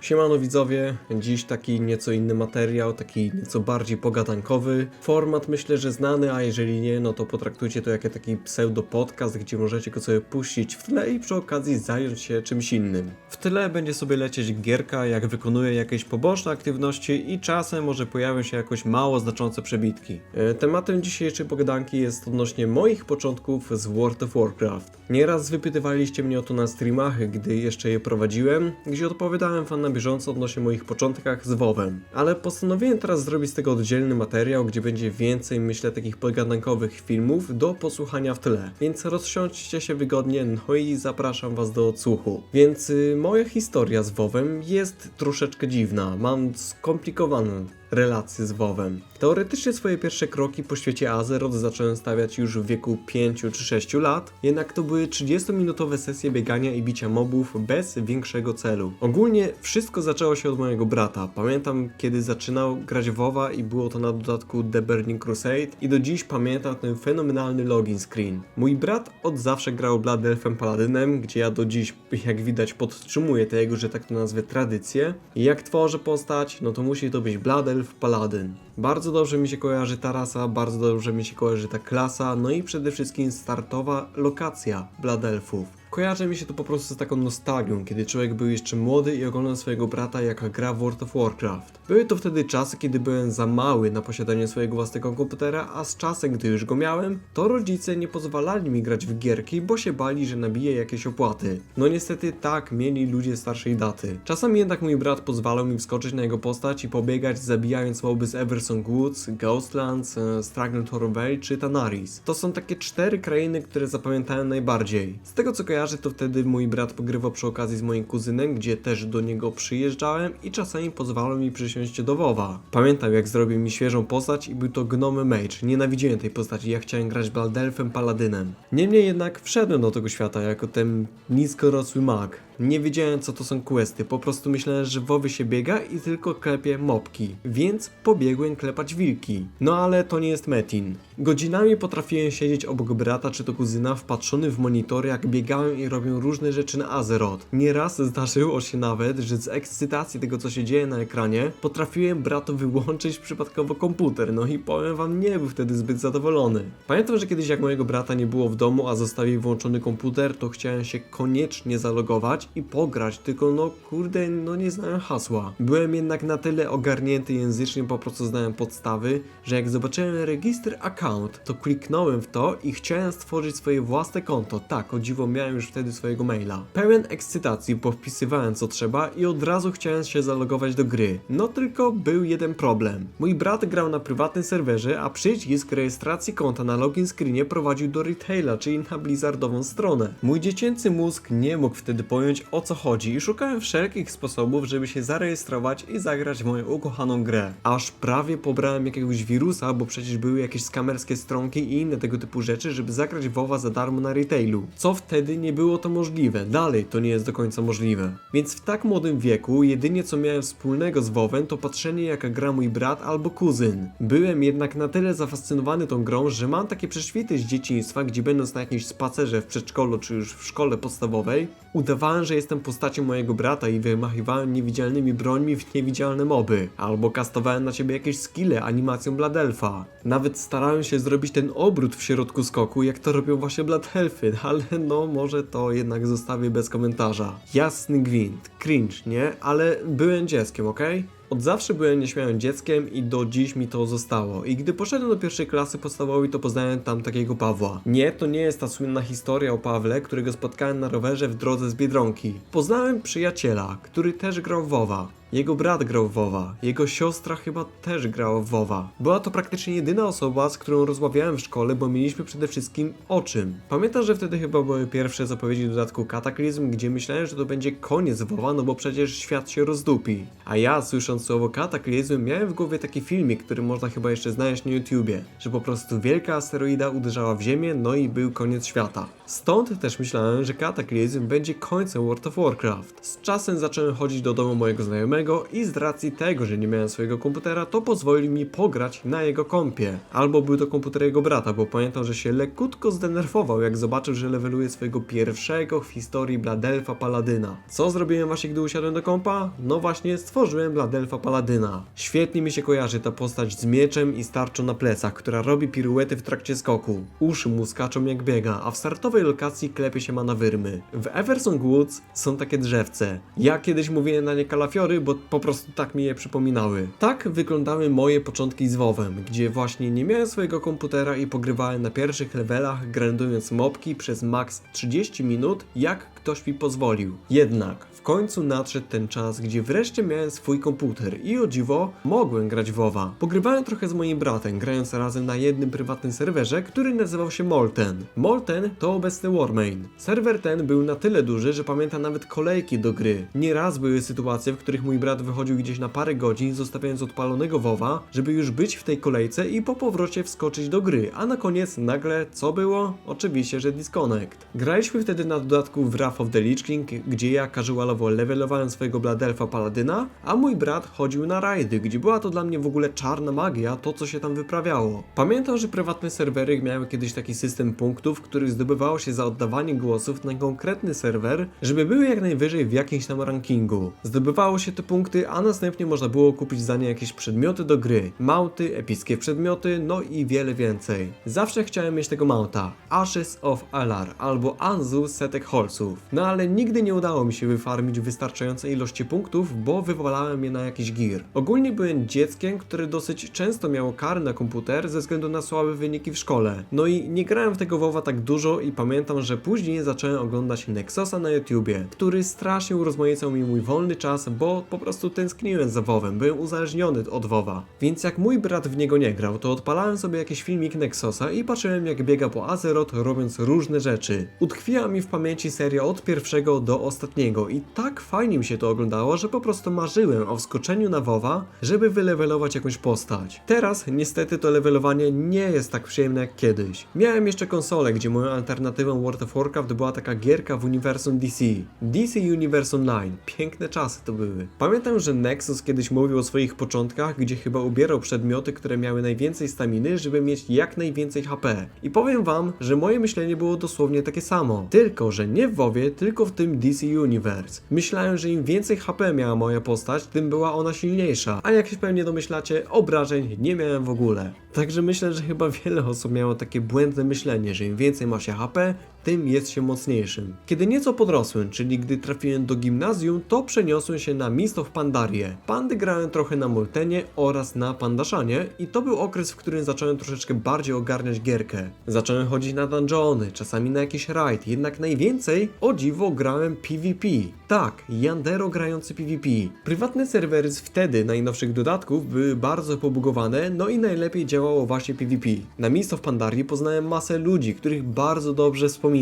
Siemano widzowie, dziś taki nieco inny materiał, taki nieco bardziej pogadankowy. Format myślę, że znany, a jeżeli nie, no to potraktujcie to jako taki pseudo podcast, gdzie możecie go sobie puścić w tle i przy okazji zająć się czymś innym. W tle będzie sobie lecieć gierka, jak wykonuje jakieś poboczne aktywności i czasem może pojawią się jakoś mało znaczące przebitki. E, Tematem dzisiejszej pogadanki jest odnośnie moich początków z World of Warcraft. Nieraz wypytywaliście mnie o to na streamach, gdy jeszcze je prowadziłem, gdzie odpowiadałem wam na bieżąco odnośnie moich początkach z WoWem. Ale postanowiłem teraz zrobić z tego oddzielny materiał, gdzie będzie więcej, myślę, takich pogadankowych filmów do posłuchania w tle. Więc rozsiądźcie się wygodnie, no i zapraszam was do odsłuchu. Więc y, moja historia z WoWem jest troszeczkę dziwna. Mam skomplikowaną relacje z WoWem. Teoretycznie swoje pierwsze kroki po świecie Azeroth zacząłem stawiać już w wieku 5 czy 6 lat, jednak to były 30-minutowe sesje biegania i bicia mobów bez większego celu. Ogólnie wszystko zaczęło się od mojego brata. Pamiętam kiedy zaczynał grać WoWa i było to na dodatku The Burning Crusade i do dziś pamiętam ten fenomenalny login screen. Mój brat od zawsze grał Blood Elfem Paladynem, gdzie ja do dziś jak widać podtrzymuję te jego, że tak to nazwę, tradycje. I jak tworzę postać, no to musi to być Blood Elf Paladyn. Bardzo dobrze mi się kojarzy ta rasa, bardzo dobrze mi się kojarzy ta klasa, no i przede wszystkim startowa lokacja Blood Elfów. Kojarzy mi się to po prostu z taką nostalgią, kiedy człowiek był jeszcze młody i oglądał swojego brata jak gra w World of Warcraft. Były to wtedy czasy, kiedy byłem za mały na posiadanie swojego własnego komputera, a z czasem, gdy już go miałem, to rodzice nie pozwalali mi grać w gierki, bo się bali, że nabije jakieś opłaty. No niestety tak mieli ludzie starszej daty. Czasami jednak mój brat pozwalał mi wskoczyć na jego postać i pobiegać zabijając moby z Eversong Woods, Ghostlands, e, Straggled Valley czy Tanaris. To są takie cztery krainy, które zapamiętałem najbardziej. Z tego co kojarzę, to wtedy mój brat pogrywał przy okazji z moim kuzynem, gdzie też do niego przyjeżdżałem i czasami pozwalał mi przysiąść do WoWa. Pamiętam jak zrobił mi świeżą postać i był to Gnome Mage. Nienawidziłem tej postaci, ja chciałem grać Baldelfem Paladynem. Niemniej jednak wszedłem do tego świata jako ten niskorosły mag. Nie wiedziałem co to są questy, po prostu myślałem, że w WoWie się biega i tylko klepie mopki. Więc pobiegłem klepać wilki. No ale to nie jest Metin. Godzinami potrafiłem siedzieć obok brata czy to kuzyna wpatrzony w monitory jak biegają i robią różne rzeczy na Azeroth. Nieraz zdarzyło się nawet, że z ekscytacji tego co się dzieje na ekranie potrafiłem bratu wyłączyć przypadkowo komputer, no i powiem wam nie był wtedy zbyt zadowolony. Pamiętam, że kiedyś jak mojego brata nie było w domu, a zostawił włączony komputer, to chciałem się koniecznie zalogować i pograć, tylko no kurde, no nie znałem hasła. Byłem jednak na tyle ogarnięty języcznie, po prostu znałem podstawy, że jak zobaczyłem register account, to kliknąłem w to i chciałem stworzyć swoje własne konto. Tak, o dziwo miałem już wtedy swojego maila. Pełen ekscytacji, powpisywałem co trzeba i od razu chciałem się zalogować do gry. No tylko był jeden problem. Mój brat grał na prywatnym serwerze, a przycisk rejestracji konta na login screenie prowadził do retaila, czyli na blizzardową stronę. Mój dziecięcy mózg nie mógł wtedy pojąć o co chodzi i szukałem wszelkich sposobów, żeby się zarejestrować i zagrać moją ukochaną grę. Aż prawie pobrałem jakiegoś wirusa, bo przecież były jakieś skamerskie stronki i inne tego typu rzeczy, żeby zagrać WoWa za darmo na retailu. Co wtedy nie było to możliwe. Dalej to nie jest do końca możliwe. Więc w tak młodym wieku jedynie co miałem wspólnego z WoWem to patrzenie jaka gra mój brat albo kuzyn. Byłem jednak na tyle zafascynowany tą grą, że mam takie prześwity z dzieciństwa, gdzie będąc na jakimś spacerze w przedszkolu czy już w szkole podstawowej, udawałem, że jestem postacią mojego brata i wymachiwałem niewidzialnymi brońmi w niewidzialne moby. Albo kastowałem na ciebie jakieś skille animacją Bladelfa. Nawet starałem się zrobić ten obrót w środku skoku, jak to robią właśnie Bladelfy, ale no może to jednak zostawię bez komentarza. Jasny gwint, cringe, nie? Ale byłem dzieckiem, okej? Od zawsze byłem nieśmiałym dzieckiem i do dziś mi to zostało. I gdy poszedłem do pierwszej klasy podstawowej, to poznałem tam takiego Pawła. Nie, to nie jest ta słynna historia o Pawle, którego spotkałem na rowerze w drodze z Biedronki. Poznałem przyjaciela, który też grał w WoWa. Jego brat grał w WoWa, jego siostra chyba też grała w WoWa. Była to praktycznie jedyna osoba, z którą rozmawiałem w szkole, bo mieliśmy przede wszystkim o czym. Pamiętam, że wtedy chyba były pierwsze zapowiedzi dodatku Kataklizm, gdzie myślałem, że to będzie koniec WoWa, no bo przecież świat się rozdupi. A ja, słysząc słowo Kataklizm, miałem w głowie taki filmik, który można chyba jeszcze znaleźć na YouTubie, że po prostu wielka asteroida uderzała w Ziemię, no i był koniec świata. Stąd też myślałem, że Kataklizm będzie końcem World of Warcraft. Z czasem zacząłem chodzić do domu mojego znajomego, znajomego i z racji tego, że nie miałem swojego komputera, to pozwolił mi pograć na jego kompie. Albo był to komputer jego brata, bo pamiętam, że się lekutko zdenerwował, jak zobaczył, że leveluje swojego pierwszego w historii Bladelfa Paladyna. Co zrobiłem właśnie, gdy usiadłem do kompa? No właśnie, stworzyłem Bladelfa Paladyna. Świetnie mi się kojarzy ta postać z mieczem i starczą na plecach, która robi piruety w trakcie skoku. Uszy mu skaczą jak biega, a w startowej lokacji klepie się ma na wyrmy. W Everson Woods są takie drzewce. Ja kiedyś mówiłem na nie kalafiory, bo po prostu tak mi je przypominały. Tak wyglądały moje początki z WoWem, gdzie właśnie nie miałem swojego komputera i pogrywałem na pierwszych levelach, grandując mopki przez max 30 minut, jak ktoś mi pozwolił. Jednak w końcu nadszedł ten czas, gdzie wreszcie miałem swój komputer i o dziwo mogłem grać WoWa. Pogrywałem trochę z moim bratem, grając razem na jednym prywatnym serwerze, który nazywał się Molten. Molten to obecny Warmain. Serwer ten był na tyle duży, że pamiętam nawet kolejki do gry. Nieraz były sytuacje, w których mój brat wychodził gdzieś na parę godzin, zostawiając odpalonego WoWa, żeby już być w tej kolejce i po powrocie wskoczyć do gry, a na koniec nagle co było? Oczywiście, że disconnect. Graliśmy wtedy na dodatku w Wrath of the Lich King, gdzie ja casualowo levelowałem swojego Bladelfa Paladyna, a mój brat chodził na rajdy, gdzie była to dla mnie w ogóle czarna magia, to co się tam wyprawiało. Pamiętam, że prywatne serwery miały kiedyś taki system punktów, których zdobywało się za oddawanie głosów na konkretny serwer, żeby były jak najwyżej w jakimś tam rankingu. Zdobywało się te punkty, a następnie można było kupić za nie jakieś przedmioty do gry, mounty, epickie przedmioty, no i wiele więcej. Zawsze chciałem mieć tego mounta, Ashes of Alar albo Anzu setek holców, no ale nigdy nie udało mi się wyfarmić wystarczającej ilości punktów, bo wywalałem je na jakiś gear. Ogólnie byłem dzieckiem, które dosyć często miało kary na komputer ze względu na słabe wyniki w szkole. No i nie grałem w tego WoWa tak dużo i pamiętam, że później zacząłem oglądać Nexosa na YouTubie, który strasznie urozmaicał mi mój wolny czas, bo po prostu tęskniłem za WoWem, byłem uzależniony od WoWa. Więc jak mój brat w niego nie grał, to odpalałem sobie jakiś filmik Nexosa i patrzyłem jak biega po Azeroth robiąc różne rzeczy. Utkwiła mi w pamięci seria od pierwszego do ostatniego i tak fajnie mi się to oglądało, że po prostu marzyłem o wskoczeniu na WoWa, żeby wylewelować jakąś postać. Teraz niestety to levelowanie nie jest tak przyjemne jak kiedyś. Miałem jeszcze konsolę, gdzie moją alternatywą World of Warcraft była taka gierka w uniwersum DC. DC Universe Online. Piękne czasy to były. Pamiętam, że Nexus kiedyś mówił o swoich początkach, gdzie chyba ubierał przedmioty, które miały najwięcej staminy, żeby mieć jak najwięcej HP. I powiem wam, że moje myślenie było dosłownie takie samo. Tylko, że nie w WoWie, tylko w tym DC Universe. Myślałem, że im więcej HP miała moja postać, tym była ona silniejsza. A jak się pewnie domyślacie, obrażeń nie miałem w ogóle. Także myślę, że chyba wiele osób miało takie błędne myślenie, że im więcej ma się HP, tym jest się mocniejszym. Kiedy nieco podrosłem, czyli gdy trafiłem do gimnazjum, to przeniosłem się na Mist of Pandarię. Pandy grałem trochę na Moltenie oraz na Pandaszanie i to był okres, w którym zacząłem troszeczkę bardziej ogarniać gierkę. Zacząłem chodzić na dungeony, czasami na jakiś raid, jednak najwięcej, o dziwo, grałem PvP. Tak, Yandero grający PvP. Prywatne serwery z wtedy najnowszych dodatków były bardzo pobugowane, no i najlepiej działało właśnie PvP. Na Mist of Pandarii poznałem masę ludzi, których bardzo dobrze wspominam.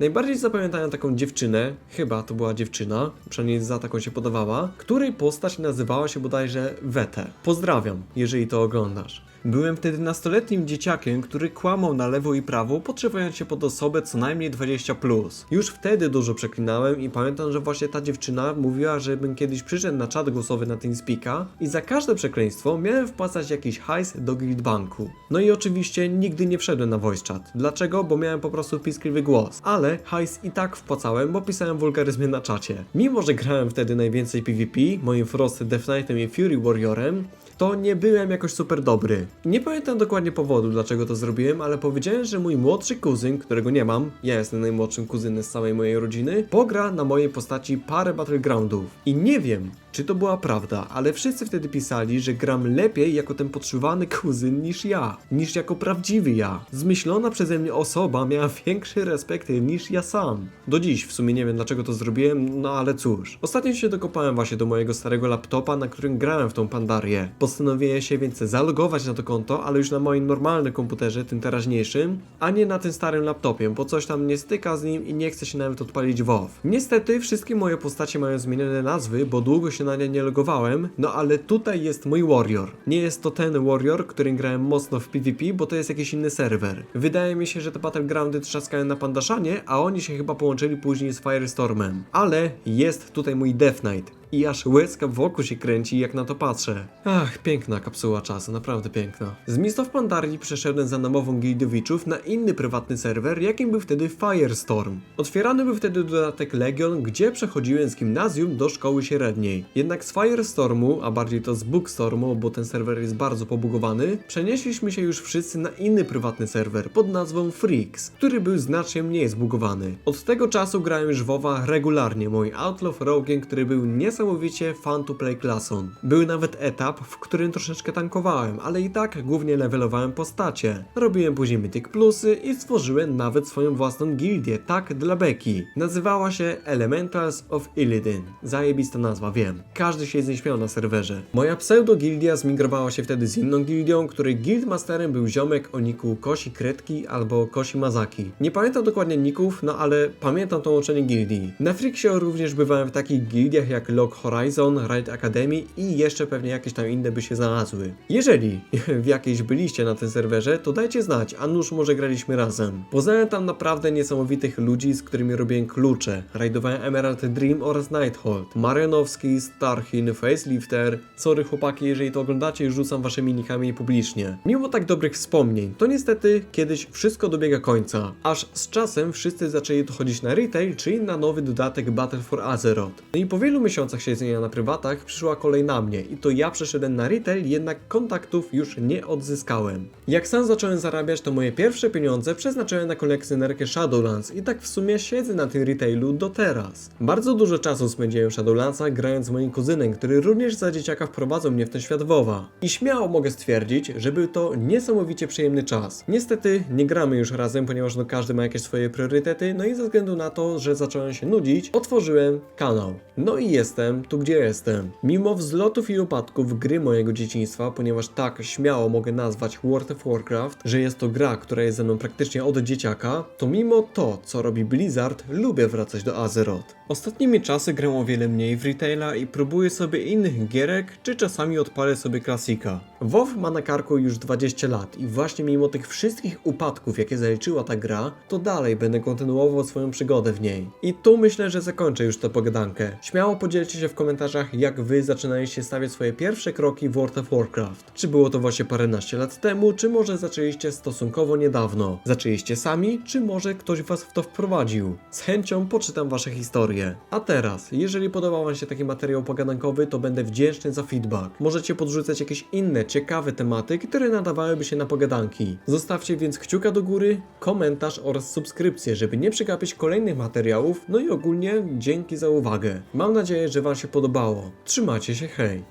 Najbardziej zapamiętałem taką dziewczynę, chyba to była dziewczyna, przynajmniej za taką się podawała, której postać nazywała się bodajże Wete. Pozdrawiam, jeżeli to oglądasz. Byłem wtedy nastoletnim dzieciakiem, który kłamał na lewo i prawo, podszykując się pod osobę co najmniej 20+. Plus. Już wtedy dużo przeklinałem i pamiętam, że właśnie ta dziewczyna mówiła, żebym kiedyś przyszedł na czat głosowy na TeamSpeaka i za każde przekleństwo miałem wpłacać jakiś hajs do Guildbanku. No i oczywiście nigdy nie wszedłem na voice chat. Dlaczego? Bo miałem po prostu piskliwy głos. Ale hajs i tak wpłacałem, bo pisałem wulgaryzmy na czacie. Mimo, że grałem wtedy najwięcej PvP, moim Frost Death Knightem i Fury Warriorem, to nie byłem jakoś super dobry. Nie pamiętam dokładnie powodu, dlaczego to zrobiłem, ale powiedziałem, że mój młodszy kuzyn, którego nie mam, ja jestem najmłodszym kuzynem z całej mojej rodziny, pogra na mojej postaci parę battlegroundów. I nie wiem, czy to była prawda, ale wszyscy wtedy pisali, że gram lepiej jako ten podszywany kuzyn niż ja, niż jako prawdziwy ja. Zmyślona przeze mnie osoba miała większy respekt niż ja sam. Do dziś w sumie nie wiem dlaczego to zrobiłem, no ale cóż. Ostatnio się dokopałem właśnie do mojego starego laptopa, na którym grałem w tą pandarię. Postanowiłem się więc zalogować na to konto, ale już na moim normalnym komputerze, tym teraźniejszym, a nie na tym starym laptopie, bo coś tam nie styka z nim i nie chce się nawet odpalić WoW. Niestety wszystkie moje postacie mają zmienione nazwy, bo długo na nie nie logowałem, no ale tutaj jest mój Warrior. Nie jest to ten Warrior, którym grałem mocno w PvP, bo to jest jakiś inny serwer. Wydaje mi się, że te Battlegroundy trzaskają na Pandaszanie, a oni się chyba połączyli później z Firestormem. Ale jest tutaj mój Death Knight. I aż łezka wokół się kręci jak na to patrzę. Ach, piękna kapsuła czasu, naprawdę piękna. Z Mist of Pandarii przeszedłem za namową gildowiczów na inny prywatny serwer, jakim był wtedy Firestorm. Otwierany był wtedy dodatek Legion, gdzie przechodziłem z gimnazjum do szkoły średniej. Jednak z Firestormu, a bardziej to z Bookstormu, bo ten serwer jest bardzo pobugowany, przenieśliśmy się już wszyscy na inny prywatny serwer pod nazwą Freaks, który był znacznie mniej zbugowany. Od tego czasu grałem już WoWa regularnie, mój Outlaw Rogue, który był niesamowicie fun to play klasą. Był nawet etap, w którym troszeczkę tankowałem, ale i tak głównie levelowałem postacie. Robiłem później Mythic Plusy i stworzyłem nawet swoją własną gildię, tak dla beki. Nazywała się Elementals of Illidan. Zajebista nazwa, wiem. Każdy się z niej śmiał na serwerze. Moja pseudo-gildia zmigrowała się wtedy z inną gildią, której guildmasterem był ziomek o niku Kosi Kretki albo Kosi Mazaki. Nie pamiętam dokładnie ników, no ale pamiętam to łączenie gildii. Na Freaksie również bywałem w takich gildiach jak Horizon, Ride Academy i jeszcze pewnie jakieś tam inne by się znalazły. Jeżeli w jakiejś byliście na tym serwerze, to dajcie znać, a nuż może graliśmy razem. Poznałem tam naprawdę niesamowitych ludzi, z którymi robiłem klucze. Rajdowałem Emerald Dream oraz Nighthold. Marionowski, Starhin, Facelifter. Sorry chłopaki, jeżeli to oglądacie, rzucam waszymi nikami publicznie. Mimo tak dobrych wspomnień, to niestety kiedyś wszystko dobiega końca. Aż z czasem wszyscy zaczęli dochodzić na retail, czyli na nowy dodatek Battle for Azeroth. No i po wielu miesiącach siedzenia na prywatach przyszła kolej na mnie i to ja przeszedłem na retail, jednak kontaktów już nie odzyskałem. Jak sam zacząłem zarabiać, to moje pierwsze pieniądze przeznaczyłem na kolekcjonerkę Shadowlands i tak w sumie siedzę na tym retailu do teraz. Bardzo dużo czasu spędziłem w Shadowlandsa grając z moim kuzynem, który również za dzieciaka wprowadzał mnie w ten świat WoWa. I śmiało mogę stwierdzić, że był to niesamowicie przyjemny czas. Niestety nie gramy już razem, ponieważ no każdy ma jakieś swoje priorytety, no i ze względu na to, że zacząłem się nudzić, otworzyłem kanał. No i jestem tu, gdzie jestem. Mimo wzlotów i upadków gry mojego dzieciństwa, ponieważ tak śmiało mogę nazwać World of Warcraft, że jest to gra, która jest ze mną praktycznie od dzieciaka, to mimo to, co robi Blizzard, lubię wracać do Azeroth. Ostatnimi czasy gram o wiele mniej w retaila i próbuję sobie innych gierek, czy czasami odpalę sobie klasika. WoW ma na karku już 20 lat i właśnie mimo tych wszystkich upadków, jakie zaliczyła ta gra, to dalej będę kontynuował swoją przygodę w niej. I tu myślę, że zakończę już tę pogadankę. Śmiało podzielcie się w komentarzach, jak wy zaczynaliście stawiać swoje pierwsze kroki w World of Warcraft. Czy było to właśnie paręnaście lat temu, czy może zaczęliście stosunkowo niedawno? Zaczęliście sami, czy może ktoś was w to wprowadził? Z chęcią poczytam wasze historie. A teraz, jeżeli podobał wam się taki materiał pogadankowy, to będę wdzięczny za feedback. Możecie podrzucać jakieś inne, ciekawe tematy, które nadawałyby się na pogadanki. Zostawcie więc kciuka do góry, komentarz oraz subskrypcję, żeby nie przegapić kolejnych materiałów, no i ogólnie dzięki za uwagę. Mam nadzieję, że wam się podobało. Trzymajcie się, hej!